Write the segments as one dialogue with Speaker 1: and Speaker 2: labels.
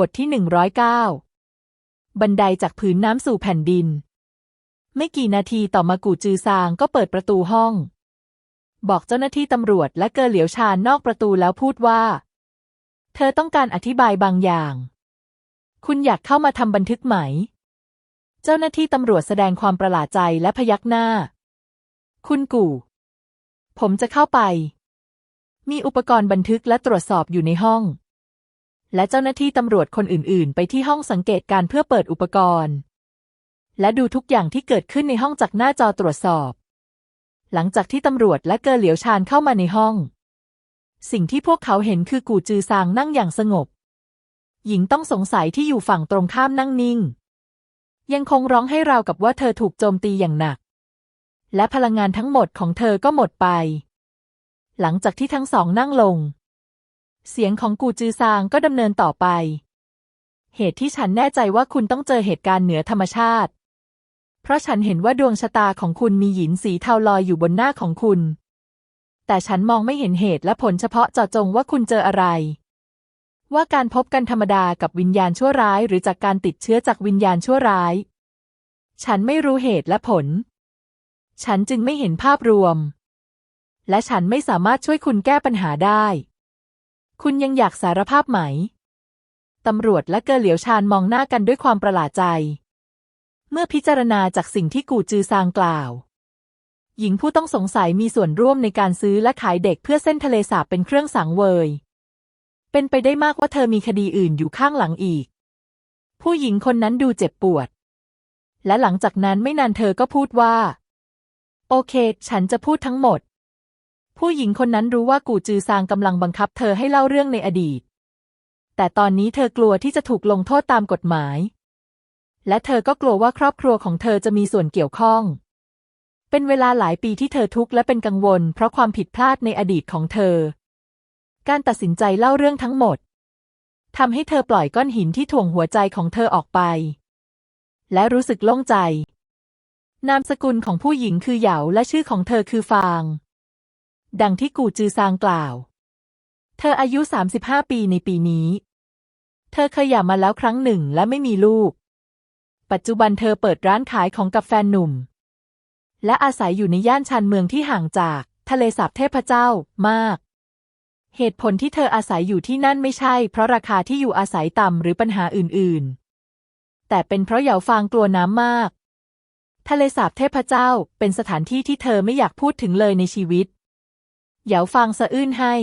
Speaker 1: บทที่หนึ่งร้อยเก้าบันไดจากผืนน้ำสู่แผ่นดิน ไม่กี่นาทีต่อมากูจือซางก็เปิดประตูห้อง บอกเจ้าหน้าที่ตำรวจและเกอเหลียวชานนอกประตูแล้วพูดว่า เธอต้องการอธิบายบางอย่าง คุณอยากเข้ามาทำบันทึกไหม เจ้าหน้าที่ตำรวจแสดงความประหลาดใจและพยักหน้า คุณกู่ ผมจะเข้าไป มีอุปกรณ์บันทึกและตรวจสอบอยู่ในห้อง และเจ้าหน้าที่ตำรวจคนอื่น ๆ ไปที่ห้องสังเกตการเพื่อเปิดอุปกรณ์ และดูทุกอย่างที่เกิดขึ้นในห้องจากหน้าจอตรวจสอบ หลังจากที่ตำรวจและเกอเหลียวชานเข้ามาในห้อง สิ่งที่พวกเขาเห็นคือกูจือซางนั่งอย่างสงบ หญิงต้องสงสัยที่อยู่ฝั่งตรงข้ามนั่งนิ่ง ยังคงร้องให้ราวกับว่าเธอถูกโจมตีอย่างหนัก และพลังงานทั้งหมดของเธอก็หมดไป หลังจากที่ทั้งสองนั่งลง เสียงของกูจือซางก็ดำเนินต่อไป เหตุที่ฉันแน่ใจว่าคุณต้องเจอเหตุการณ์เหนือธรรมชาติ เพราะฉันเห็นว่าดวงชะตาของคุณมีหยินสีเทาลอยอยู่บนหน้าของคุณ แต่ฉันมองไม่เห็นเหตุและผลเฉพาะเจาะจงว่าคุณเจออะไร ว่าการพบกันธรรมดากับวิญญาณชั่วร้ายหรือจากการติดเชื้อจากวิญญาณชั่วร้าย ฉันไม่รู้เหตุและผล ฉันจึงไม่เห็นภาพรวม และฉันไม่สามารถช่วยคุณแก้ปัญหาได้ คุณยังอยากสารภาพไหม ตำรวจและเกอเหลียวชานมองหน้ากันด้วยความประหลาดใจ เมื่อพิจารณาจากสิ่งที่กูจือซางกล่าว หญิงผู้ต้องสงสัยมีส่วนร่วมในการซื้อและขายเด็กเพื่อเส้นทะเลสาบเป็นเครื่องสังเวย เป็นไปได้มากว่าเธอมีคดีอื่นอยู่ข้างหลังอีก ผู้หญิงคนนั้นดูเจ็บปวด และหลังจากนั้นไม่นานเธอก็พูดว่า โอเค ฉันจะพูดทั้งหมด ผู้หญิงคนนั้นรู้ว่ากูจือซางกำลังบังคับเธอให้เล่าเรื่องในอดีต แต่ตอนนี้เธอกลัวที่จะถูกลงโทษตามกฎหมาย และเธอก็กลัวว่าครอบครัวของเธอจะมีส่วนเกี่ยวข้อง เป็นเวลาหลายปีที่เธอทุกข์และเป็นกังวล เพราะความผิดพลาดในอดีตของเธอ การตัดสินใจเล่าเรื่องทั้งหมดทำให้เธอปล่อยก้อนหินที่ถ่วงหัวใจของเธอออกไป และรู้สึกโล่งใจ นามสกุลของผู้หญิงคือเหยาและชื่อของเธอคือฟาง ดังที่กูจือซางกล่าว เธออายุ 35 ปีในปีนี้ เธอเคยหย่ามาแล้วครั้งหนึ่งและไม่มีลูก ปัจจุบันเธอเปิดร้านขายของกับแฟนหนุ่ม และอาศัยอยู่ในย่านชานเมืองที่ห่างจากทะเลสาบเทพเจ้ามาก เหตุผลที่เธออาศัยอยู่ที่นั่นไม่ใช่ เพราะราคาที่อยู่อาศัยต่ำหรือปัญหาอื่น ๆ แต่เป็นเพราะเหยาฟางกลัวน้ำมาก ทะเลสาบเทพเจ้าเป็นสถานที่ที่เธอไม่อยากพูดถึงเลยในชีวิต เหยาฟางสะอื้นให้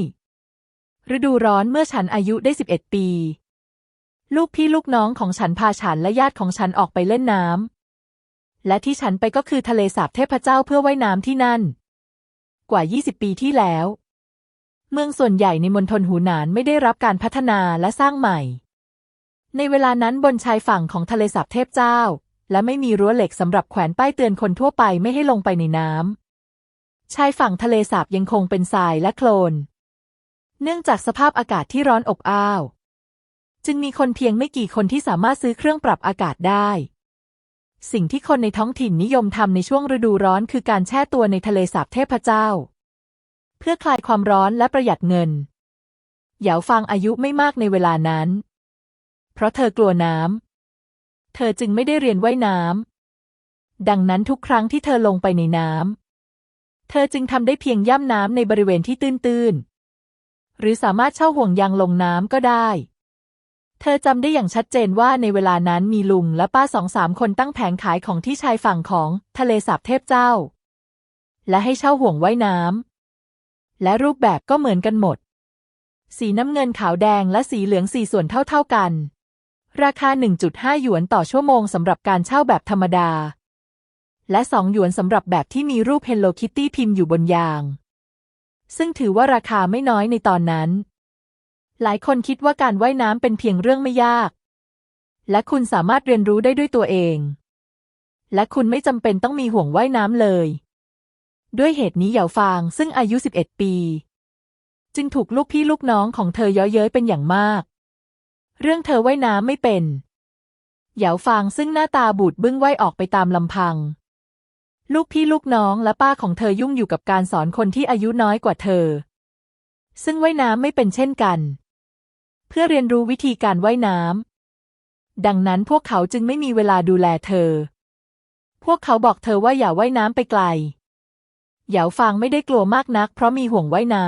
Speaker 1: ฤดูร้อนเมื่อฉันอายุได้11ปี ลูกพี่ลูกน้องของฉันพาฉันและญาติของฉันออกไปเล่นน้ำ และที่ฉันไปก็คือทะเลสาบเทพเจ้าเพื่อว่ายน้ำที่นั่น กว่า 20 ปีที่แล้ว เมืองส่วนใหญ่ในมณฑลหูหนานไม่ได้รับการพัฒนาและสร้างใหม่ ในเวลานั้นบนชายฝั่งของทะเลสาบเทพเจ้า และไม่มีรั้วเหล็กสำหรับแขวนป้ายเตือนคนทั่วไปไม่ให้ลงไปในน้ำ ชายฝั่งทะเลสาบยังคงเป็นทรายและโคลน เนื่องจากสภาพอากาศที่ร้อนอบอ้าว จึงมีคนเพียงไม่กี่คนที่สามารถซื้อเครื่องปรับอากาศได้ สิ่งที่คนในท้องถิ่นนิยมทำในช่วงฤดูร้อนคือการแช่ตัวในทะเลสาบเทพเจ้า เพื่อคลายความร้อนและประหยัดเงิน เหยาฟางอายุไม่มากในเวลานั้น เพราะเธอกลัวน้ำ เธอจึงไม่ได้เรียนว่ายน้ำดังนั้นทุกครั้งที่เธอลงไปในน้ำ เธอจึงทำได้เพียงย่ำน้ำในบริเวณที่ตื้นๆ หรือสามารถเช่าห่วงยางลงน้ำก็ได้ เธอจำได้อย่างชัดเจนว่าในเวลานั้นมีลุงและป้าสองสามคนตั้งแผงขายของที่ชายฝั่งของทะเลสาบเทพเจ้า และให้เช่าห่วงว่ายน้ำและรูปแบบก็เหมือนกันหมด สีน้ำเงินขาวแดงและสีเหลืองสี่ส่วนเท่าๆกัน ราคา 1.5 หยวนต่อชั่วโมงสำหรับการเช่าแบบธรรมดา และ2หยวนสำหรับแบบที่มีรูป Hello Kitty พิมพ์อยู่บนยาง ซึ่งถือว่าราคาไม่น้อยในตอนนั้น หลายคนคิดว่าการว่ายน้ำเป็นเพียงเรื่องไม่ยาก และคุณสามารถเรียนรู้ได้ด้วยตัวเอง และคุณไม่จำเป็นต้องมีห่วงว่ายน้ำเลย ด้วยเหตุนี้เหยาฟางซึ่งอายุ 11 ปี จึงถูกลูกพี่ลูกน้องของเธอเย้ยเย้ยเป็นอย่างมาก เรื่องเธอว่ายน้ำไม่เป็น เหยาฟางซึ่งหน้าตาบูดบึ้งว่ายออกไปตามลำพัง ลูกพี่ลูกน้องและป้าของเธอยุ่งอยู่กับการสอนคนที่อายุน้อยกว่าเธอ ซึ่งว่ายน้ำไม่เป็นเช่นกัน เพื่อเรียนรู้วิธีการว่ายน้ำดังนั้นพวกเขาจึงไม่มีเวลาดูแลเธอ พวกเขาบอกเธอว่าอย่าว่ายน้ำไปไกลเหยาฟางไม่ได้กลัวมากนัก เพราะมีห่วงว่ายน้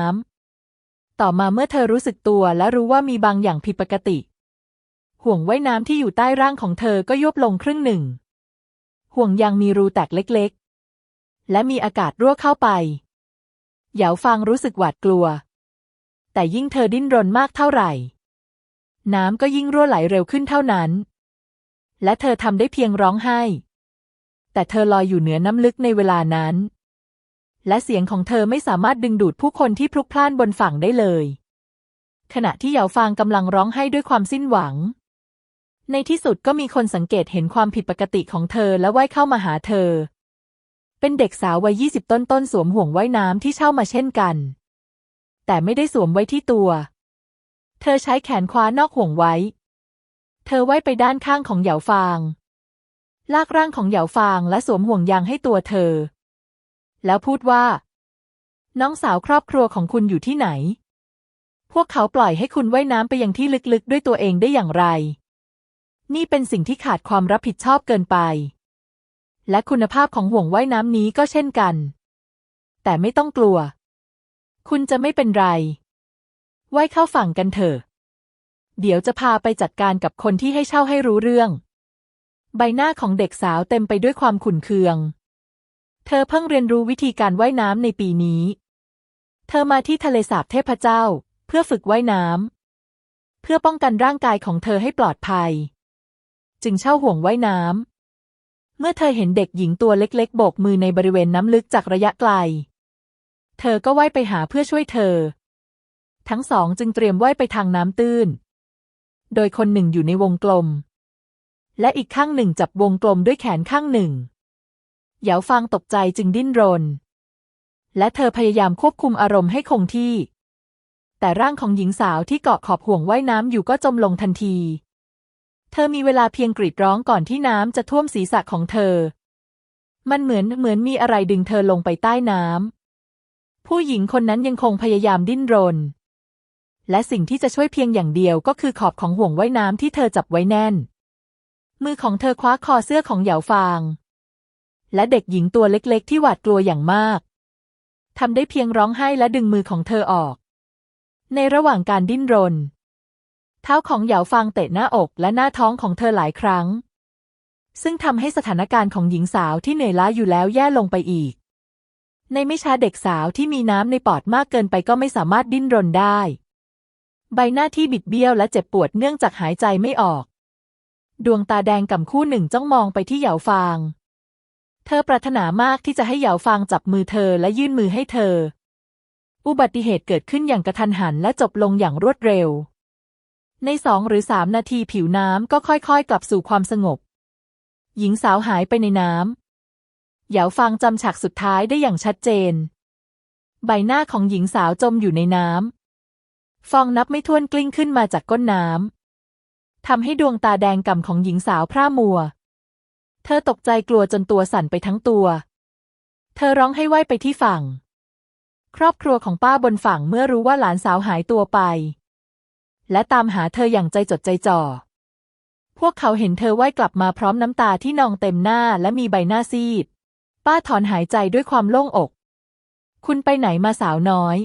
Speaker 1: ำต่อมาเมื่อเธอรู้สึกตัวและรู้ว่ามีบางอย่างผิดปกติ ห่วงว่ายน้ำที่อยู่ใต้ร่างของเธอก็ยุบลงครึ่งหนึ่งห่วงยางมีรูแตกเล็ก และมีอากาศรั่วเข้าไป เหยาฟางรู้สึกหวาดกลัว แต่ยิ่งเธอดิ้นรนมากเท่าไหร่ น้ำก็ยิ่งรั่วไหลเร็วขึ้นเท่านั้น และเธอทำได้เพียงร้องไห้ แต่เธอลอยอยู่เหนือน้ำลึกในเวลานั้น และเสียงของเธอไม่สามารถดึงดูดผู้คนที่พลุกพล่านบนฝั่งได้เลย ขณะที่เหยาฟางกำลังร้องไห้ด้วยความสิ้นหวังในที่สุดก็มีคนสังเกตเห็นความผิดปกติของเธอและว่ายเข้ามาหาเธอ เป็นเด็กสาววัยยี่สิบต้นต้นๆสวมห่วงว่ายน้ำที่เช่ามาเช่นกัน แต่ไม่ได้สวมไว้ที่ตัว เธอใช้แขนคว้านอกห่วงไว้ เธอว่ายไปด้านข้างของเหยาฟาง ลากร่างของเหยาฟางและสวมห่วงยางให้ตัวเธอ แล้วพูดว่า น้องสาวครอบครัวของคุณอยู่ที่ไหน พวกเขาปล่อยให้คุณว่ายน้ำไปยังที่ลึกๆ ด้วยตัวเองได้อย่างไร นี่เป็นสิ่งที่ขาดความรับผิดชอบเกินไป และคุณภาพของห่วงว่ายน้ำนี้ก็เช่นกัน แต่ไม่ต้องกลัว คุณจะไม่เป็นไร ว่ายเข้าฝั่งกันเถอะ เดี๋ยวจะพาไปจัดการกับคนที่ให้เช่าให้รู้เรื่อง ใบหน้าของเด็กสาวเต็มไปด้วยความขุ่นเคือง เธอเพิ่งเรียนรู้วิธีการว่ายน้ำในปีนี้ เธอมาที่ทะเลสาบเทพเจ้า เพื่อฝึกว่ายน้ำเพื่อป้องกันร่างกายของเธอให้ปลอดภัย จึงเช่าห่วงว่ายน้ำ เมื่อเธอเห็นเด็กหญิงตัวเล็กๆโบกมือในบริเวณน้ำลึกจากระยะไกล เธอก็ว่ายไปหาเพื่อช่วยเธอ ทั้งสองจึงเตรียมว่ายไปทางน้ำตื้น โดยคนหนึ่งอยู่ในวงกลม และอีกข้างหนึ่งจับวงกลมด้วยแขนข้างหนึ่ง เหยาฟางตกใจจึงดิ้นรน และเธอพยายามควบคุมอารมณ์ให้คงที่ แต่ร่างของหญิงสาวที่เกาะขอบห่วงว่ายน้ำอยู่ก็จมลงทันที เธอมีเวลาเพียงกรีดร้องก่อนที่น้ำจะท่วมศีรษะของเธอ มันเหมือนเหมือนมีอะไรดึงเธอลงไปใต้น้ำ ผู้หญิงคนนั้นยังคงพยายามดิ้นรน และสิ่งที่จะช่วยเพียงอย่างเดียวก็คือขอบของห่วงว่ายน้ำที่เธอจับไว้แน่น มือของเธอคว้าคอเสื้อของเหยาฟาง และเด็กหญิงตัวเล็กๆ ที่หวาดกลัวอย่างมากทำได้เพียงร้องไห้และดึงมือของเธอออก ในระหว่างการดิ้นรน เท้าของเหยาฟางเตะหน้าอกและหน้าท้องของเธอหลายครั้ง ซึ่งทำให้สถานการณ์ของหญิงสาวที่เหนื่อยล้าอยู่แล้วแย่ลงไปอีก ในไม่ช้าเด็กสาวที่มีน้ำในปอดมากเกินไปก็ไม่สามารถดิ้นรนได้ ใบหน้าที่บิดเบี้ยวและเจ็บปวดเนื่องจากหายใจไม่ออก ดวงตาแดงก่ำคู่หนึ่งจ้องมองไปที่เหยาฟาง เธอปรารถนามากที่จะให้เหยาฟางจับมือเธอและยื่นมือให้เธอ อุบัติเหตุเกิดขึ้นอย่างกระทันหันและจบลงอย่างรวดเร็ว ในสองหรือสามนาทีผิวน้ำก็ค่อยๆ กลับสู่ความสงบ หญิงสาวหายไปในน้ำเหยาฟางจำฉากสุดท้ายได้อย่างชัดเจน ใบหน้าของหญิงสาวจมอยู่ในน้ำฟองนับไม่ถ้วนกลิ้งขึ้นมาจากก้นน้ำทำให้ดวงตาแดงก่ำของหญิงสาวพร่ามัว เธอตกใจกลัวจนตัวสั่นไปทั้งตัว เธอร้องให้ว่ายไปที่ฝั่ง ครอบครัวของป้าบนฝั่งเมื่อรู้ว่าหลานสาวหายตัวไป และตามหาเธออย่างใจจดใจจ่อ พวกเขาเห็นเธอว่ายกลับมาพร้อมน้ำตาที่นองเต็มหน้าและมีใบหน้าซีด ป้าถอนหายใจด้วยความโล่งอก คุณไปไหนมาสาวน้อย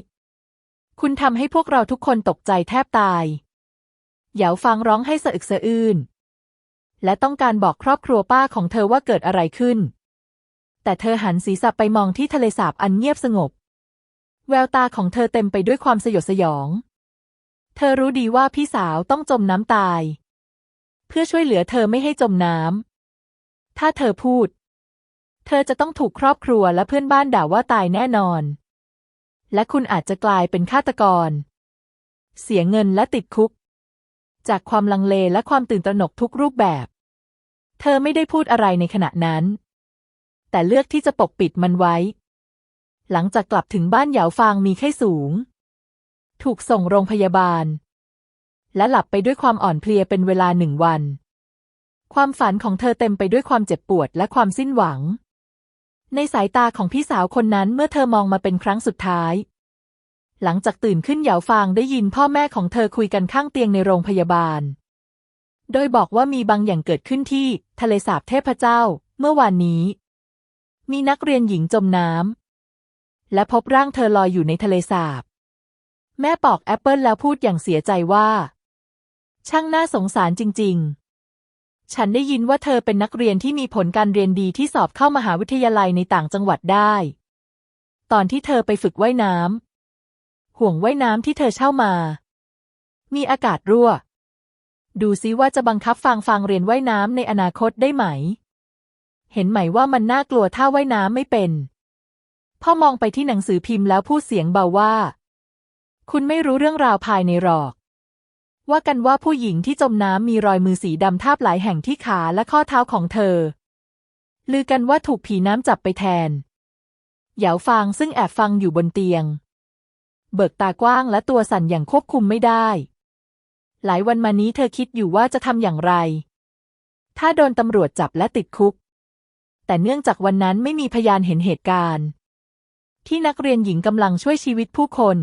Speaker 1: คุณทำให้พวกเราทุกคนตกใจแทบตายเหยาฟังร้องให้สะอึกสะอื้นและต้องการบอกครอบครัวป้าของเธอว่าเกิดอะไรขึ้น แต่เธอหันศีรษะไปมองที่ทะเลสาบอันเงียบสงบ แววตาของเธอเต็มไปด้วยความสยดสยอง เธอรู้ดีว่าพี่สาวต้องจมน้ำตาย เพื่อช่วยเหลือเธอไม่ให้จมน้ำ ถ้าเธอพูด เธอจะต้องถูกครอบครัวและเพื่อนบ้านด่าว่าตายแน่นอน และคุณอาจจะกลายเป็นฆาตกร เสียเงินและติดคุก จากความลังเลและความตื่นตระหนกทุกรูปแบบ เธอไม่ได้พูดอะไรในขณะนั้น แต่เลือกที่จะปกปิดมันไว้ หลังจากกลับถึงบ้านเหยาฟางมีไข้สูง ถูกส่งโรงพยาบาล และหลับไปด้วยความอ่อนเพลียเป็นเวลาหนึ่งวัน ความฝันของเธอเต็มไปด้วยความเจ็บปวดและความสิ้นหวัง ในสายตาของพี่สาวคนนั้นเมื่อเธอมองมาเป็นครั้งสุดท้าย หลังจากตื่นขึ้นเหยาฟางได้ยินพ่อแม่ของเธอคุยกันข้างเตียงในโรงพยาบาล โดยบอกว่ามีบางอย่างเกิดขึ้นที่ทะเลสาบเทพเจ้า เมื่อวานนี้ มีนักเรียนหญิงจมน้ำและพบร่างเธอลอยอยู่ในทะเลสาบ แม่ปอกแอปเปิลแล้วพูดอย่างเสียใจว่า ช่างน่าสงสารจริง ๆ ฉันได้ยินว่าเธอเป็นนักเรียนที่มีผลการเรียนดีที่สอบเข้ามหาวิทยาลัยในต่างจังหวัดได้ ตอนที่เธอไปฝึกว่ายน้ำห่วงว่ายน้ำที่เธอเช่ามา มีอากาศรั่ว ดูซิว่าจะบังคับฟางฟางเรียนว่ายน้ำในอนาคตได้ไหม เห็นไหมว่ามันน่ากลัวถ้าว่ายน้ำไม่เป็น พ่อมองไปที่หนังสือพิมพ์แล้วพูดเสียงเบาว่า คุณไม่รู้เรื่องราวภายในหรอก ว่ากันว่าผู้หญิงที่จมน้ำมีรอยมือสีดำทาบหลายแห่งที่ขาและข้อเท้าของเธอ ลือกันว่าถูกผีน้ำจับไปแทน เหยาฟางซึ่งแอบฟังอยู่บนเตียง เบิกตากว้างและตัวสั่นอย่างควบคุมไม่ได้ หลายวันมานี้เธอคิดอยู่ว่าจะทำอย่างไร ถ้าโดนตำรวจจับและติดคุก แต่เนื่องจากวันนั้นไม่มีพยานเห็นเหตุการณ์ ที่นักเรียนหญิงกำลังช่วยชีวิตผู้คน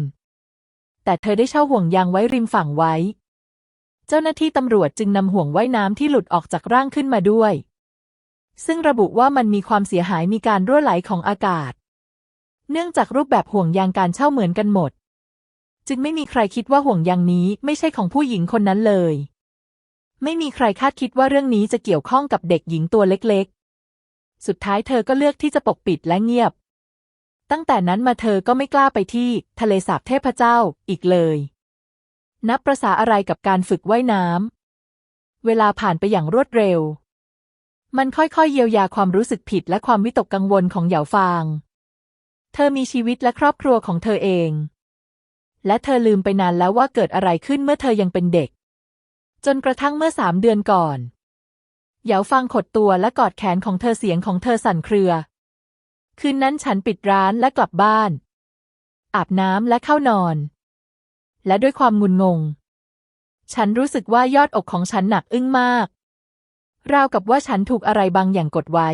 Speaker 1: แต่เธอได้เช่าห่วงยางไว้ริมฝั่งไว้ เจ้าหน้าที่ตำรวจจึงนำห่วงว่ายน้ำที่หลุดออกจากร่างขึ้นมาด้วย ซึ่งระบุว่ามันมีความเสียหายมีการรั่วไหลของอากาศ เนื่องจากรูปแบบห่วงยางการเช่าเหมือนกันหมด จึงไม่มีใครคิดว่าห่วงยางนี้ไม่ใช่ของผู้หญิงคนนั้นเลย ไม่มีใครคาดคิดว่าเรื่องนี้จะเกี่ยวข้องกับเด็กหญิงตัวเล็ก ๆ สุดท้ายเธอก็เลือกที่จะปกปิดและเงียบ ตั้งแต่นั้นมาเธอก็ไม่กล้าไปที่ทะเลสาบเทพเจ้าอีกเลย นับประษาอะไรกับการฝึกว่ายน้ำ เวลาผ่านไปอย่างรวดเร็ว มันค่อยๆเยียวยาความรู้สึกผิดและความวิตกกังวลของเหยาฟาง เธอมีชีวิตและครอบครัวของเธอเอง และเธอลืมไปนานแล้วว่าเกิดอะไรขึ้นเมื่อเธอยังเป็นเด็ก จนกระทั่งเมื่อสามเดือนก่อนเหยาฟางขดตัวและกอดแขนของเธอเสียงของเธอสั่นเครือ คืนนั้นฉันปิดร้านและกลับบ้าน อาบน้ำและเข้านอน และด้วยความงุนงง ฉันรู้สึกว่ายอดอกของฉันหนักอึ้งมาก ราวกับว่าฉันถูกอะไรบางอย่างกดไว้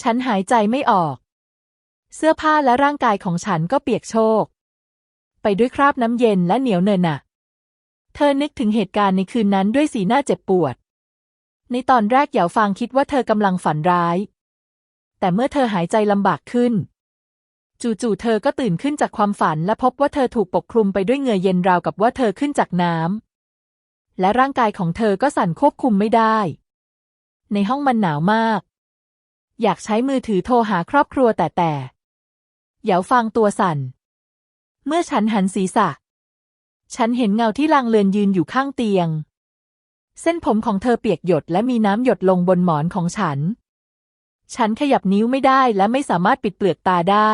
Speaker 1: ฉันหายใจไม่ออก เสื้อผ้าและร่างกายของฉันก็เปียกโชก ไปด้วยคราบน้ำเย็นและเหนียวเนินหนะเธอนึกถึงเหตุการณ์ในคืนนั้นด้วยสีหน้าเจ็บปวด ในตอนแรกเหยาฟางคิดว่าเธอกำลังฝันร้าย แต่เมื่อเธอหายใจลำบากขึ้น จู่ๆเธอก็ตื่นขึ้นจากความฝันและพบว่าเธอถูกปกคลุมไปด้วยเหงื่อเย็นราวกับว่าเธอขึ้นจากน้ำและร่างกายของเธอก็สั่นควบคุมไม่ได้ ในห้องมันหนาวมาก อยากใช้มือถือโทรหาครอบครัวแต่แต่เหยาฟางตัวสั่น เมื่อฉันหันศีรษะ ฉันเห็นเงาที่ลางเลือนยืนอยู่ข้างเตียง เส้นผมของเธอเปียกหยดและมีน้ำหยดลงบนหมอนของฉัน ฉันขยับนิ้วไม่ได้และไม่สามารถปิดเปลือกตาได้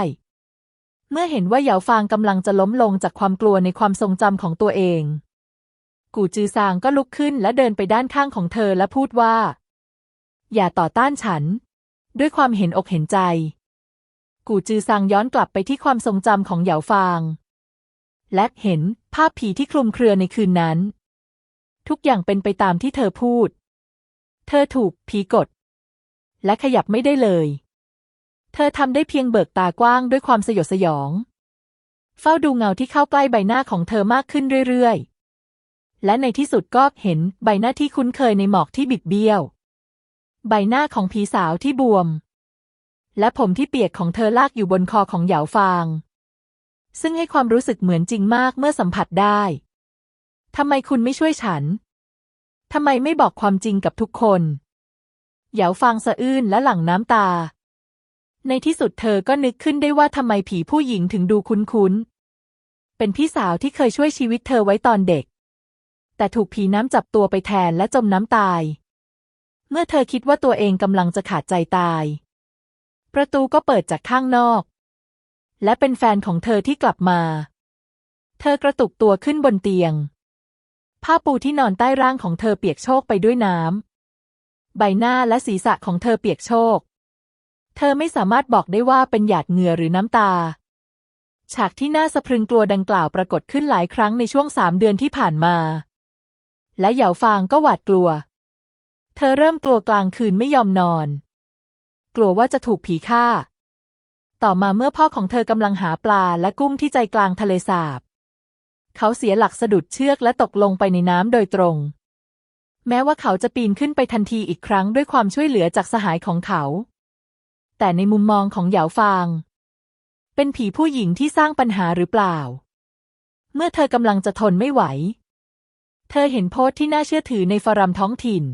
Speaker 1: เมื่อเห็นว่าเหยาฟางกำลังจะล้มลงจากความกลัวในความทรงจำของตัวเอง กูจือซางก็ลุกขึ้นและเดินไปด้านข้างของเธอและพูดว่า อย่าต่อต้านฉัน ด้วยความเห็นอกเห็นใจ กูจือซางย้อนกลับไปที่ความทรงจำของเหยาฟาง และเห็นภาพผีที่คลุมเครือในคืนนั้น ทุกอย่างเป็นไปตามที่เธอพูด เธอถูกผีกด และขยับไม่ได้เลย เธอทำได้เพียงเบิกตากว้างด้วยความสยดสยอง เฝ้าดูเงาที่เข้าใกล้ใบหน้าของเธอมากขึ้นเรื่อยๆ และในที่สุดก็เห็นใบหน้าที่คุ้นเคยในหมอกที่บิดเบี้ยว ใบหน้าของผีสาวที่บวม และผมที่เปียกของเธอลากอยู่บนคอของเหยาฟาง ซึ่งให้ความรู้สึกเหมือนจริงมากเมื่อสัมผัสได้ทำไมคุณไม่ช่วยฉัน ทำไมไม่บอกความจริงกับทุกคน เหยาฟางสะอื้นและหลั่งน้ำตา ในที่สุดเธอก็นึกขึ้นได้ว่าทำไมผีผู้หญิงถึงดูคุ้นๆ เป็นพี่สาวที่เคยช่วยชีวิตเธอไว้ตอนเด็ก แต่ถูกผีน้ำจับตัวไปแทนและจมน้ำตาย เมื่อเธอคิดว่าตัวเองกำลังจะขาดใจตาย ประตูก็เปิดจากข้างนอก และเป็นแฟนของเธอที่กลับมา เธอกระตุกตัวขึ้นบนเตียงผ้าปูที่นอนใต้ร่างของเธอเปียกโชกไปด้วยน้ำ ใบหน้าและศีรษะของเธอเปียกโชก เธอไม่สามารถบอกได้ว่าเป็นหยาดเหงื่อหรือน้ำตา ฉากที่น่าสะพรึงกลัวดังกล่าวปรากฏขึ้นหลายครั้งในช่วงสามเดือนที่ผ่านมา และเหยาฟางก็หวาดกลัว เธอเริ่มกลัวกลางคืนไม่ยอมนอน กลัวว่าจะถูกผีฆ่าตต่อมาเมื่อพ่อของเธอกำลังหาปลาและกุ้งที่ใจกลางทะเลสาบ เขาเสียหลักสะดุดเชือกและตกลงไปในน้ำโดยตรง แม้ว่าเขาจะปีนขึ้นไปทันทีอีกครั้งด้วยความช่วยเหลือจากสหายของเขา แต่ในมุมมองของเหยาฟาง เป็นผีผู้หญิงที่สร้างปัญหาหรือเปล่า เมื่อเธอกำลังจะทนไม่ไหว เธอเห็นโพสต์ที่น่าเชื่อถือในฟอรัมท้องถิ่น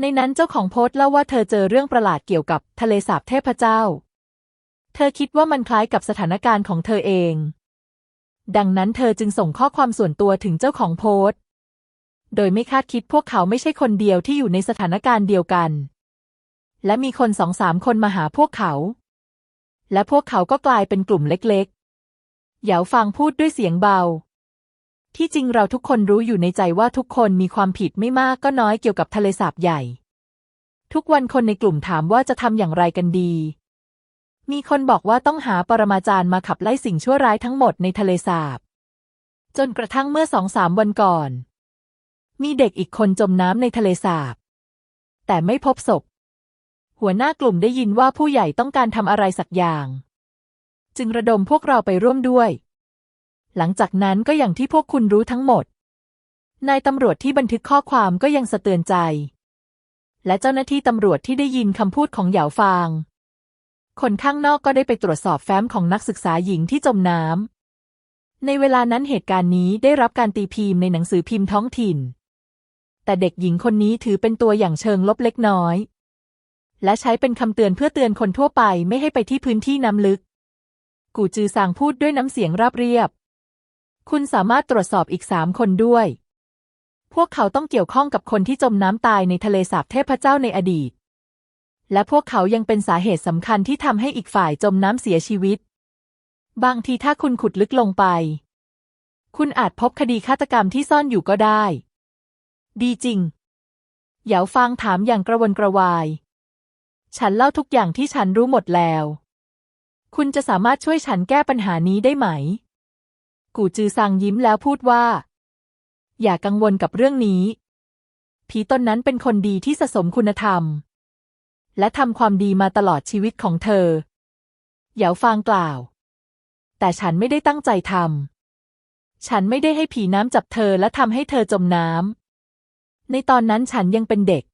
Speaker 1: ในนั้นเจ้าของโพสต์เล่าว่าเธอเจอเรื่องประหลาดเกี่ยวกับทะเลสาบเทพเจ้า เธอคิดว่ามันคล้ายกับสถานการณ์ของเธอเอง ดังนั้นเธอจึงส่งข้อความส่วนตัวถึงเจ้าของโพสต์ โดยไม่คาดคิดพวกเขาไม่ใช่คนเดียวที่อยู่ในสถานการณ์เดียวกัน และมีคนสองสามคนมาหาพวกเขา และพวกเขาก็กลายเป็นกลุ่มเล็กๆ เหยาฟางพูดด้วยเสียงเบา ที่จริงเราทุกคนรู้อยู่ในใจว่าทุกคนมีความผิดไม่มากก็น้อยเกี่ยวกับทะเลสาบใหญ่ ทุกวันคนในกลุ่มถามว่าจะทำอย่างไรกันดี มีคนบอกว่าต้องหาปรมาจารย์มาขับไล่สิ่งชั่วร้ายทั้งหมดในทะเลสาบ จนกระทั่งเมื่อสองสามวันก่อน มีเด็กอีกคนจมน้ำในทะเลสาบ แต่ไม่พบศพ หัวหน้ากลุ่มได้ยินว่าผู้ใหญ่ต้องการทำอะไรสักอย่าง จึงระดมพวกเราไปร่วมด้วย หลังจากนั้นก็อย่างที่พวกคุณรู้ทั้งหมด นายตำรวจที่บันทึกข้อความก็ยังสะเตือนใจ และเจ้าหน้าที่ตำรวจที่ได้ยินคำพูดของเหยาฟาง คนข้างนอกก็ได้ไปตรวจสอบแฟ้มของนักศึกษาหญิงที่จมน้ำในเวลานั้นเหตุการณ์นี้ได้รับการตีพิมพ์ในหนังสือพิมพ์ท้องถิ่น แต่เด็กหญิงคนนี้ถือเป็นตัวอย่างเชิงลบเล็กน้อย และใช้เป็นคำเตือนเพื่อเตือนคนทั่วไปไม่ให้ไปที่พื้นที่น้ำลึก กูจือซางพูดด้วยน้ำเสียงราบเรียบ คุณสามารถตรวจสอบอีกสามคนด้วย พวกเขาต้องเกี่ยวข้องกับคนที่จมน้ำตายในทะเลสาบเทพเจ้าในอดีต และพวกเขายังเป็นสาเหตุสำคัญที่ทำให้อีกฝ่ายจมน้ำเสียชีวิต บางทีถ้าคุณขุดลึกลงไป คุณอาจพบคดีฆาตกรรมที่ซ่อนอยู่ก็ได้ ดีจริง เหยาฟางถามอย่างกระวนกระวาย ฉันเล่าทุกอย่างที่ฉันรู้หมดแล้ว คุณจะสามารถช่วยฉันแก้ปัญหานี้ได้ไหม กูจือซางยิ้มแล้วพูดว่า อย่ากังวลกับเรื่องนี้ ผีตนนั้นเป็นคนดีที่สะสมคุณธรรม และทำความดีมาตลอดชีวิตของเธอ เหยาฟางกล่าว แต่ฉันไม่ได้ตั้งใจทำฉันไม่ได้ให้ผีน้ำจับเธอและทำให้เธอจมน้ำ ในตอนนั้นฉันยังเป็นเด็ก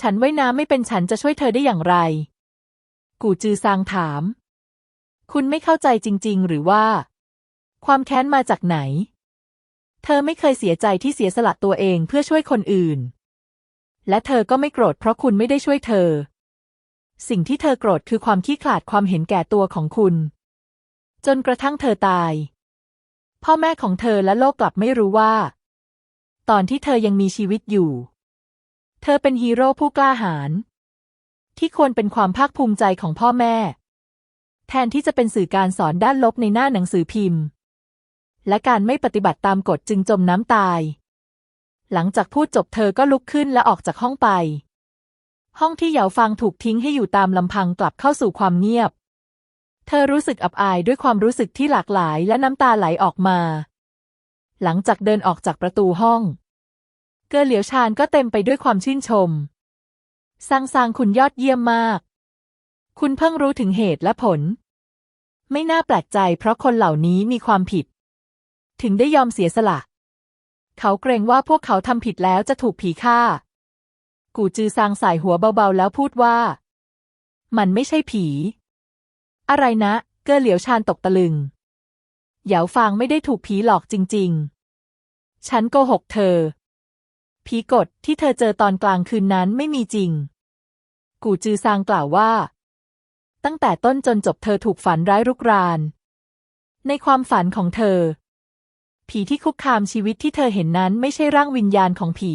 Speaker 1: ฉันว่ายน้ำไม่เป็นฉันจะช่วยเธอได้อย่างไร กูจือซางถาม คุณไม่เข้าใจจริง ๆ หรือว่า ความแค้นมาจากไหน เธอไม่เคยเสียใจที่เสียสละตัวเองเพื่อช่วยคนอื่น และเธอก็ไม่โกรธเพราะคุณไม่ได้ช่วยเธอ สิ่งที่เธอโกรธคือความขี้ขลาดความเห็นแก่ตัวของคุณ จนกระทั่งเธอตาย พ่อแม่ของเธอและโลกกลับไม่รู้ว่า ตอนที่เธอยังมีชีวิตอยู่ เธอเป็นฮีโร่ผู้กล้าหาญที่ควรเป็นความภาคภูมิใจของพ่อแม่ แทนที่จะเป็นสื่อการสอนด้านลบในหน้าหนังสือพิมพ์ และการไม่ปฏิบัติตามกฎจึงจมน้ำตาย หลังจากพูดจบเธอก็ลุกขึ้นและออกจากห้องไป ห้องที่เหยาฟางถูกทิ้งให้อยู่ตามลำพังกลับเข้าสู่ความเงียบ เธอรู้สึกอับอายด้วยความรู้สึกที่หลากหลายและน้ำตาไหลออกมา หลังจากเดินออกจากประตูห้อง เกอเหลียวชานก็เต็มไปด้วยความชื่นชมซางซางคุณยอดเยี่ยมมาก คุณเพิ่งรู้ถึงเหตุและผล ไม่น่าแปลกใจเพราะคนเหล่านี้มีความผิด ถึงได้ยอมเสียสละ เขาเกรงว่าพวกเขาทำผิดแล้วจะถูกผีฆ่า กูจือซางสายหัวเบาๆแล้วพูดว่า มันไม่ใช่ผี อะไรนะ เกอเหลียวชานตกตะลึง เหยาฟางไม่ได้ถูกผีหลอกจริง ๆ ฉันโกหกเธอ ผีกฎที่เธอเจอตอนกลางคืนนั้นไม่มีจริง กูจือซางกล่าวว่า ตั้งแต่ต้นจนจบเธอถูกฝันร้ายรุกราน ในความฝันของเธอ ผีที่คุกคามชีวิตที่เธอเห็นนั้นไม่ใช่ร่างวิญญาณของผี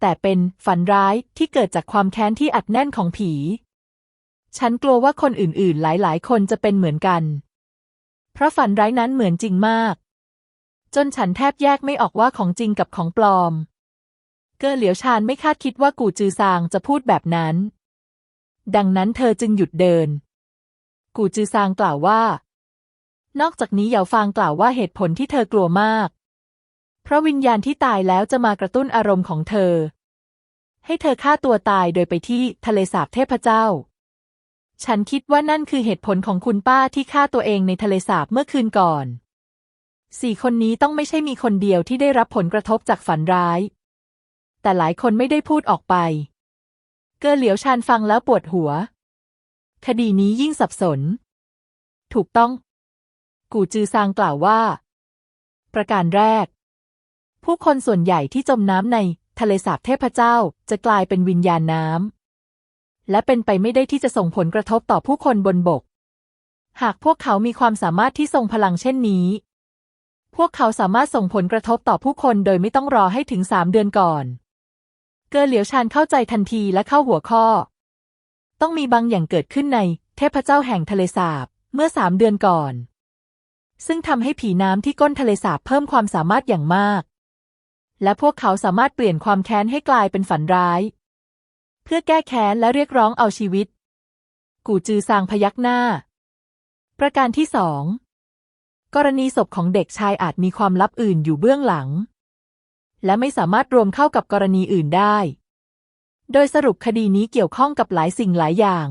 Speaker 1: แต่เป็นฝันร้ายที่เกิดจากความแค้นที่อัดแน่นของผี ฉันกลัวว่าคนอื่นๆ หลายๆ คนจะเป็นเหมือนกัน เพราะฝันร้ายนั้นเหมือนจริงมาก จนฉันแทบแยกไม่ออกว่าของจริงกับของปลอม เกอเหลียวชานไม่คาดคิดว่ากูจือซางจะพูดแบบนั้น ดังนั้นเธอจึงหยุดเดิน กูจือซางกล่าวว่า นอกจากนี้เหยาฟางกล่าวว่าเหตุผลที่เธอกลัวมาก เพราะวิญญาณที่ตายแล้วจะมากระตุ้นอารมณ์ของเธอ ให้เธอฆ่าตัวตายโดยไปที่ทะเลสาบเทพเจ้า ฉันคิดว่านั่นคือเหตุผลของคุณป้าที่ฆ่าตัวเองในทะเลสาบเมื่อคืนก่อน สี่คนนี้ต้องไม่ใช่มีคนเดียวที่ได้รับผลกระทบจากฝันร้าย แต่หลายคนไม่ได้พูดออกไป เกอเหลียวชานฟังแล้วปวดหัว คดีนี้ยิ่งสับสน ถูกต้อง กูจือซางกล่าวว่า ประการแรก ผู้คนส่วนใหญ่ที่จมน้ำในทะเลสาบเทพเจ้าจะกลายเป็นวิญญาณน้ำ และเป็นไปไม่ได้ที่จะส่งผลกระทบต่อผู้คนบนบก หากพวกเขามีความสามารถที่ทรงพลังเช่นนี้ พวกเขาสามารถส่งผลกระทบต่อผู้คนโดยไม่ต้องรอให้ถึงสามเดือนก่อน เกอเหลียวชานเข้าใจทันทีและเข้าหัวข้อ ต้องมีบางอย่างเกิดขึ้นในเทพเจ้าแห่งทะเลสาบเมื่อสามเดือนก่อน ซึ่งทำให้ผีน้ำที่ก้นทะเลสาบเพิ่มความสามารถอย่างมาก และพวกเขาสามารถเปลี่ยนความแค้นให้กลายเป็นฝันร้าย เพื่อแก้แค้นและเรียกร้องเอาชีวิต กูจือซางพยักหน้า ประการที่สองกรณีศพของเด็กชายอาจมีความลับอื่นอยู่เบื้องหลัง และไม่สามารถรวมเข้ากับกรณีอื่นได้ โดยสรุปคดีนี้เกี่ยวข้องกับหลายสิ่งหลายอย่าง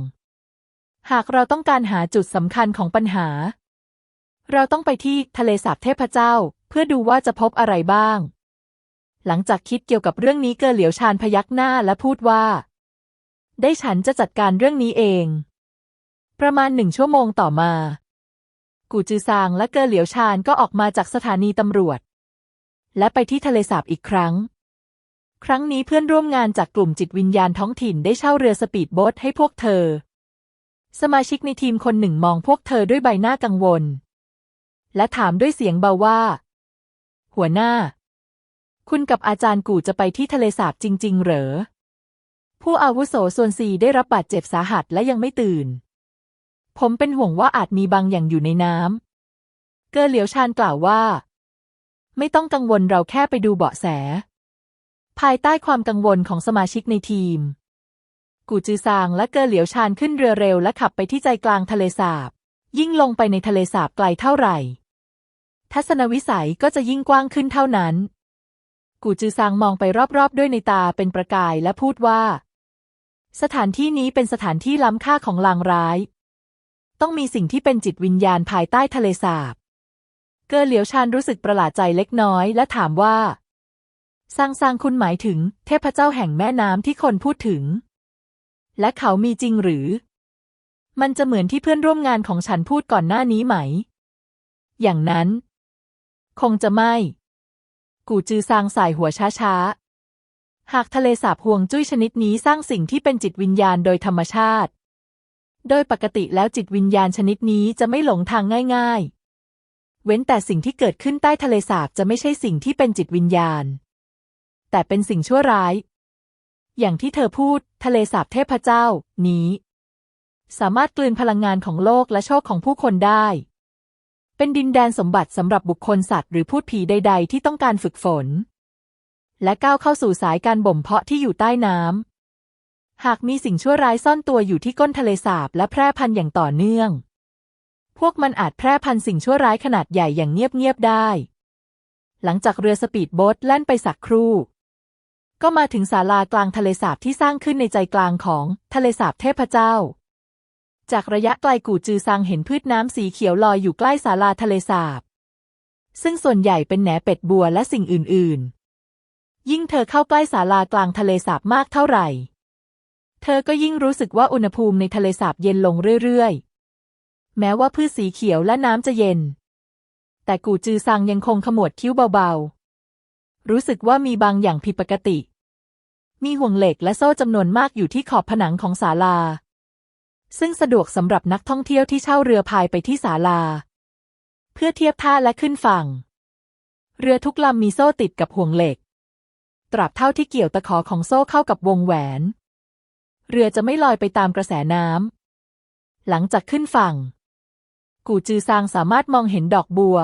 Speaker 1: หากเราต้องการหาจุดสำคัญของปัญหา เราต้องไปที่ทะเลสาบเทพเจ้า เพื่อดูว่าจะพบอะไรบ้าง หลังจากคิดเกี่ยวกับเรื่องนี้เกอเหลียวชานพยักหน้าและพูดว่า ได้ฉันจะจัดการเรื่องนี้เอง ประมาณหนึ่งชั่วโมงต่อมา กูจือซางและเกอเหลียวชานก็ออกมาจากสถานีตำรวจ และไปที่ทะเลสาบอีกครั้ง ครั้งนี้เพื่อนร่วมงานจากกลุ่มจิตวิญญาณท้องถิ่นได้เช่าเรือสปีดโบ๊ทให้พวกเธอ สมาชิกในทีมคนหนึ่งมองพวกเธอด้วยใบหน้ากังวล และถามด้วยเสียงเบาว่า หัวหน้า คุณกับอาจารย์กู่จะไปที่ทะเลสาบจริง ๆ เหรอ ผู้อาวุโสส่วนสี่ได้รับบาดเจ็บสาหัสและยังไม่ตื่น ผมเป็นห่วงว่าอาจมีบางอย่างอยู่ในน้ำ เกอเหลียวชานกล่าวว่า ไม่ต้องกังวลเราแค่ไปดูเบาะแส ภายใต้ความกังวลของสมาชิกในทีม กูจือซางและเกอเหลียวชานขึ้นเรือเร็วและขับไปที่ใจกลางทะเลสาบ ยิ่งลงไปในทะเลสาบไกลเท่าไหร่ ทัศนวิสัยก็จะยิ่งกว้างขึ้นเท่านั้นกูจือซางมองไปรอบๆ ด้วยในตาเป็นประกายและพูดว่า สถานที่นี้เป็นสถานที่ล้ำค่าของลางร้าย ต้องมีสิ่งที่เป็นจิตวิญญาณภายใต้ทะเลสาบ เกอเหลียวชานรู้สึกประหลาดใจเล็กน้อยและถามว่าซางซางคุณหมายถึง เทพเจ้าแห่งแม่น้ำที่คนพูดถึง และเขามีจริงหรือ มันจะเหมือนที่เพื่อนร่วมงานของฉันพูดก่อนหน้านี้ไหม อย่างนั้น คงจะไม่ กูจือซางสายหัวช้าๆ หากทะเลสาบห่วงจุ้ยชนิดนี้สร้างสิ่งที่เป็นจิตวิญญาณโดยธรรมชาติ โดยปกติแล้วจิตวิญญาณชนิดนี้จะไม่หลงทางง่าย ๆ เว้นแต่สิ่งที่เกิดขึ้นใต้ทะเลสาบจะไม่ใช่สิ่งที่เป็นจิตวิญญาณ แต่เป็นสิ่งชั่วร้าย อย่างที่เธอพูด ทะเลสาบเทพเจ้า นี้ สามารถกลืนพลังงานของโลกและโชคของผู้คนได้ เป็นดินแดนสมบัติสำหรับบุคคลสัตว์หรือพูดผีใด ๆ ที่ต้องการฝึกฝน และก้าวเข้าสู่สายการบ่มเพาะที่อยู่ใต้น้ำ หากมีสิ่งชั่วร้ายซ่อนตัวอยู่ที่ก้นทะเลสาบและแพร่พันธุ์อย่างต่อเนื่อง พวกมันอาจแพร่พันธุ์สิ่งชั่วร้ายขนาดใหญ่อย่างเงียบๆได้ หลังจากเรือสปีดโบ๊ทแล่นไปสักครู่ ก็มาถึงศาลากลางทะเลสาบที่สร้างขึ้นในใจกลางของทะเลสาบเทพเจ้าจากระยะไกลกูจือซางเห็นพืชน้ำสีเขียวลอยอยู่ใกล้ศาลาทะเลสาบ ซึ่งส่วนใหญ่เป็นแหนเป็ดบัวและสิ่งอื่นๆ ยิ่งเธอเข้าใกล้ศาลากลางทะเลสาบมากเท่าไหร่ เธอก็ยิ่งรู้สึกว่าอุณหภูมิในทะเลสาบเย็นลงเรื่อยๆ แม้ว่าพืชสีเขียวและน้ำจะเย็น แต่กูจือซังยังคงขมวดคิ้วเบาๆ รู้สึกว่ามีบางอย่างผิดปกติ มีห่วงเหล็กและโซ่จำนวนมากอยู่ที่ขอบผนังของศาลา ซึ่งสะดวกสำหรับนักท่องเที่ยวที่เช่าเรือพายไปที่ศาลา เพื่อเทียบท่าและขึ้นฝั่ง เรือทุกลำมีโซ่ติดกับห่วงเหล็ก ตราบเท่าที่เกี่ยวตะขอของโซ่เข้ากับวงแหวน เรือจะไม่ลอยไปตามกระแสน้ำ หลังจากขึ้นฝั่ง กูจือซางสามารถมองเห็นดอกบัว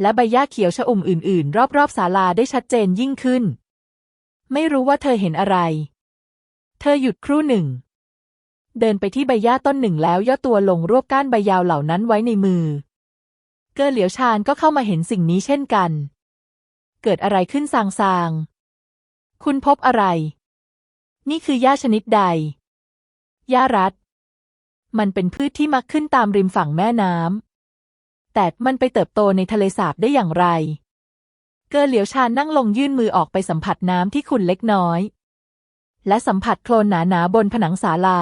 Speaker 1: และใบหญ้าเขียวชอุ่มอื่น ๆ รอบๆศาลาได้ชัดเจนยิ่งขึ้น ไม่รู้ว่าเธอเห็นอะไร เธอหยุดครู่หนึ่ง เดินไปที่ใบหญ้าต้นหนึ่งแล้วย่อตัวลงรวบก้านใบยาวเหล่านั้นไว้ในมือ เกอเหลียวชานก็เข้ามาเห็นสิ่งนี้เช่นกัน เกิดอะไรขึ้นซางซาง คุณพบอะไร นี่คือหญ้าชนิดใด หญ้ารัด มันเป็นพืชที่มักขึ้นตามริมฝั่งแม่น้ำ แต่มันไปเติบโตในทะเลสาบได้อย่างไร เกอเหลียวชานนั่งลงยื่นมือออกไปสัมผัสน้ำที่ขุ่นเล็กน้อย และสัมผัสโคลนหนาๆบนผนังศาลา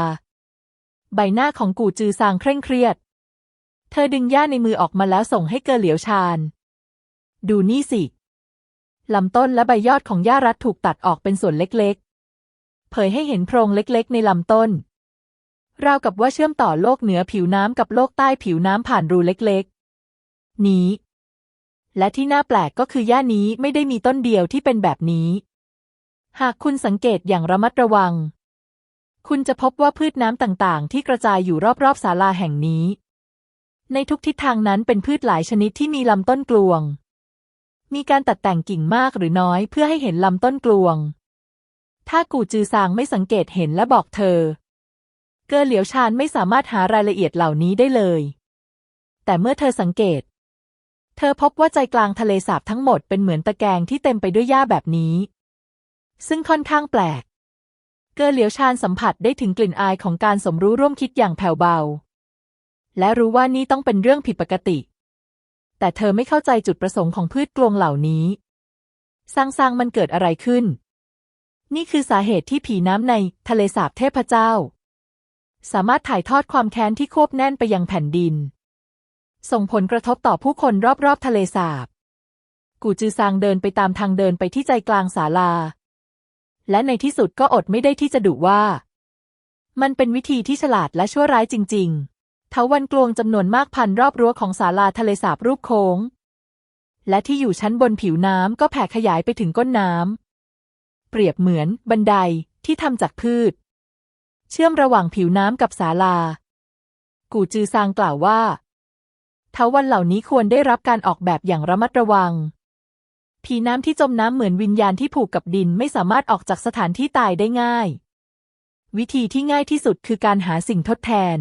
Speaker 1: ใบหน้าของกู่จือซางเคร่งเครียด เธอดึงหญ้าในมือออกมาแล้วส่งให้เกอเหลียวชาน ดูนี่สิ ลำต้นและใบยอดของหญ้ารัดถูกตัดออกเป็นส่วนเล็กๆ เผยให้เห็นโพรงเล็กๆ ในลำต้น ราวกับว่าเชื่อมต่อโลกเหนือผิวน้ำกับโลกใต้ผิวน้ำผ่านรูเล็กๆ นี้ และที่น่าแปลกก็คือหญ้านี้ไม่ได้มีต้นเดียวที่เป็นแบบนี้ หากคุณสังเกตอย่างระมัดระวัง คุณจะพบว่าพืชน้ำต่างๆ ที่กระจายอยู่รอบๆศาลาแห่งนี้ ในทุกทิศทางนั้นเป็นพืชหลายชนิดที่มีลำต้นกลวง มีการตัดแต่งกิ่งมากหรือน้อยเพื่อให้เห็นลำต้นกลวง ถ้ากูจือซางไม่สังเกตเห็นและบอกเธอ เกอเหลียวชานไม่สามารถหารายละเอียดเหล่านี้ได้เลย แต่เมื่อเธอสังเกต เธอพบว่าใจกลางทะเลสาบทั้งหมดเป็นเหมือนตะแกรงที่เต็มไปด้วยหญ้าแบบนี้ ซึ่งค่อนข้างแปลก เกอเหลียวชานสัมผัสได้ถึงกลิ่นอายของการสมรู้ร่วมคิดอย่างแผ่วเบา และรู้ว่านี่ต้องเป็นเรื่องผิดปกติ แต่เธอไม่เข้าใจจุดประสงค์ของพืชกลวงเหล่านี้สร้างสร้างมันเกิดอะไรขึ้น นี่คือสาเหตุที่ผีน้ำในทะเลสาบเทพเจ้า สามารถถ่ายทอดความแค้นที่ควบแน่นไปยังแผ่นดิน ส่งผลกระทบต่อผู้คนรอบๆทะเลสาบ กูจือซางเดินไปตามทางเดินไปที่ใจกลางศาลา และในที่สุดก็อดไม่ได้ที่จะดุว่า มันเป็นวิธีที่ฉลาดและชั่วร้ายจริง ๆ เถาวันกลวงจำนวนมากพันรอบรั้วของศาลาทะเลสาบรูปโค้ง และที่อยู่ชั้นบนผิวน้ำก็แผ่ขยายไปถึงก้นน้ำ เปรียบเหมือนบันไดที่ทำจากพืช เชื่อมระหว่างผิวน้ำกับศาลา กูจือซางกล่าวว่าเถาวันเหล่านี้ควรได้รับการออกแบบอย่างระมัดระวัง ผีน้ำที่จมน้ำเหมือนวิญญาณที่ผูกกับดินไม่สามารถออกจากสถานที่ตายได้ง่าย วิธีที่ง่ายที่สุดคือการหาสิ่งทดแทน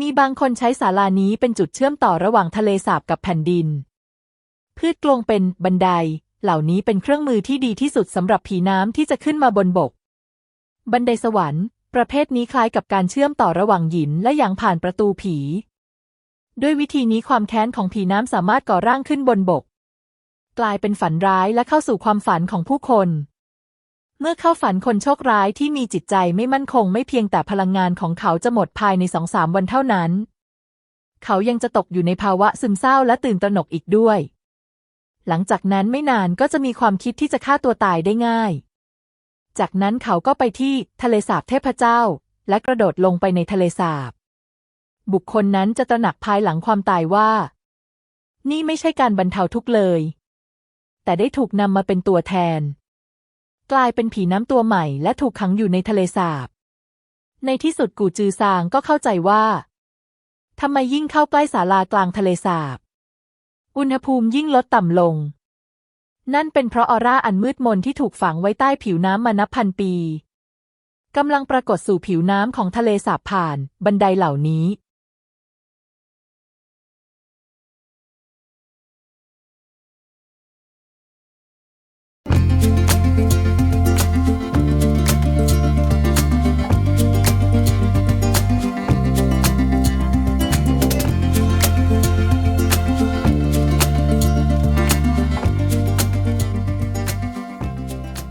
Speaker 1: มีบางคนใช้ศาลานี้เป็นจุดเชื่อมต่อระหว่างทะเลสาบกับแผ่นดิน พืชกลงเป็นบันได เหล่านี้เป็นเครื่องมือที่ดีที่สุดสำหรับผีน้ำที่จะขึ้นมาบนบก บันไดสวรรค์ ประเภทนี้คล้ายกับการเชื่อมต่อระหว่างหยินและหยางผ่านประตูผี ด้วยวิธีนี้ความแค้นของผีน้ำสามารถก่อร่างขึ้นบนบก กลายเป็นฝันร้ายและเข้าสู่ความฝันของผู้คน เมื่อเข้าฝันคนโชคร้ายที่มีจิตใจไม่มั่นคงไม่เพียงแต่พลังงานของเขาจะหมดภายในสองสามวันเท่านั้น เขายังจะตกอยู่ในภาวะซึมเศร้าและตื่นตระหนกอีกด้วย หลังจากนั้นไม่นานก็จะมีความคิดที่จะฆ่าตัวตายได้ง่าย จากนั้นเขาก็ไปที่ทะเลสาบเทพเจ้า และกระโดดลงไปในทะเลสาบ บุคคลนั้นจะตระหนักภายหลังความตายว่า นี่ไม่ใช่การบรรเทาทุกข์เลย แต่ได้ถูกนำมาเป็นตัวแทน กลายเป็นผีน้ำตัวใหม่และถูกขังอยู่ในทะเลสาบ ในที่สุดกูจือซางก็เข้าใจว่าทำไมยิ่งเข้าใกล้ศาลากลางทะเลสาบ อุณหภูมิยิ่งลดต่ำลง นั่นเป็นเพราะออร่าอันมืดมนที่ถูกฝังไว้ใต้ผิวน้ำมานับพันปีกำลังปรากฏสู่ผิวน้ำของทะเลสาบผ่านบันไดเหล่านี้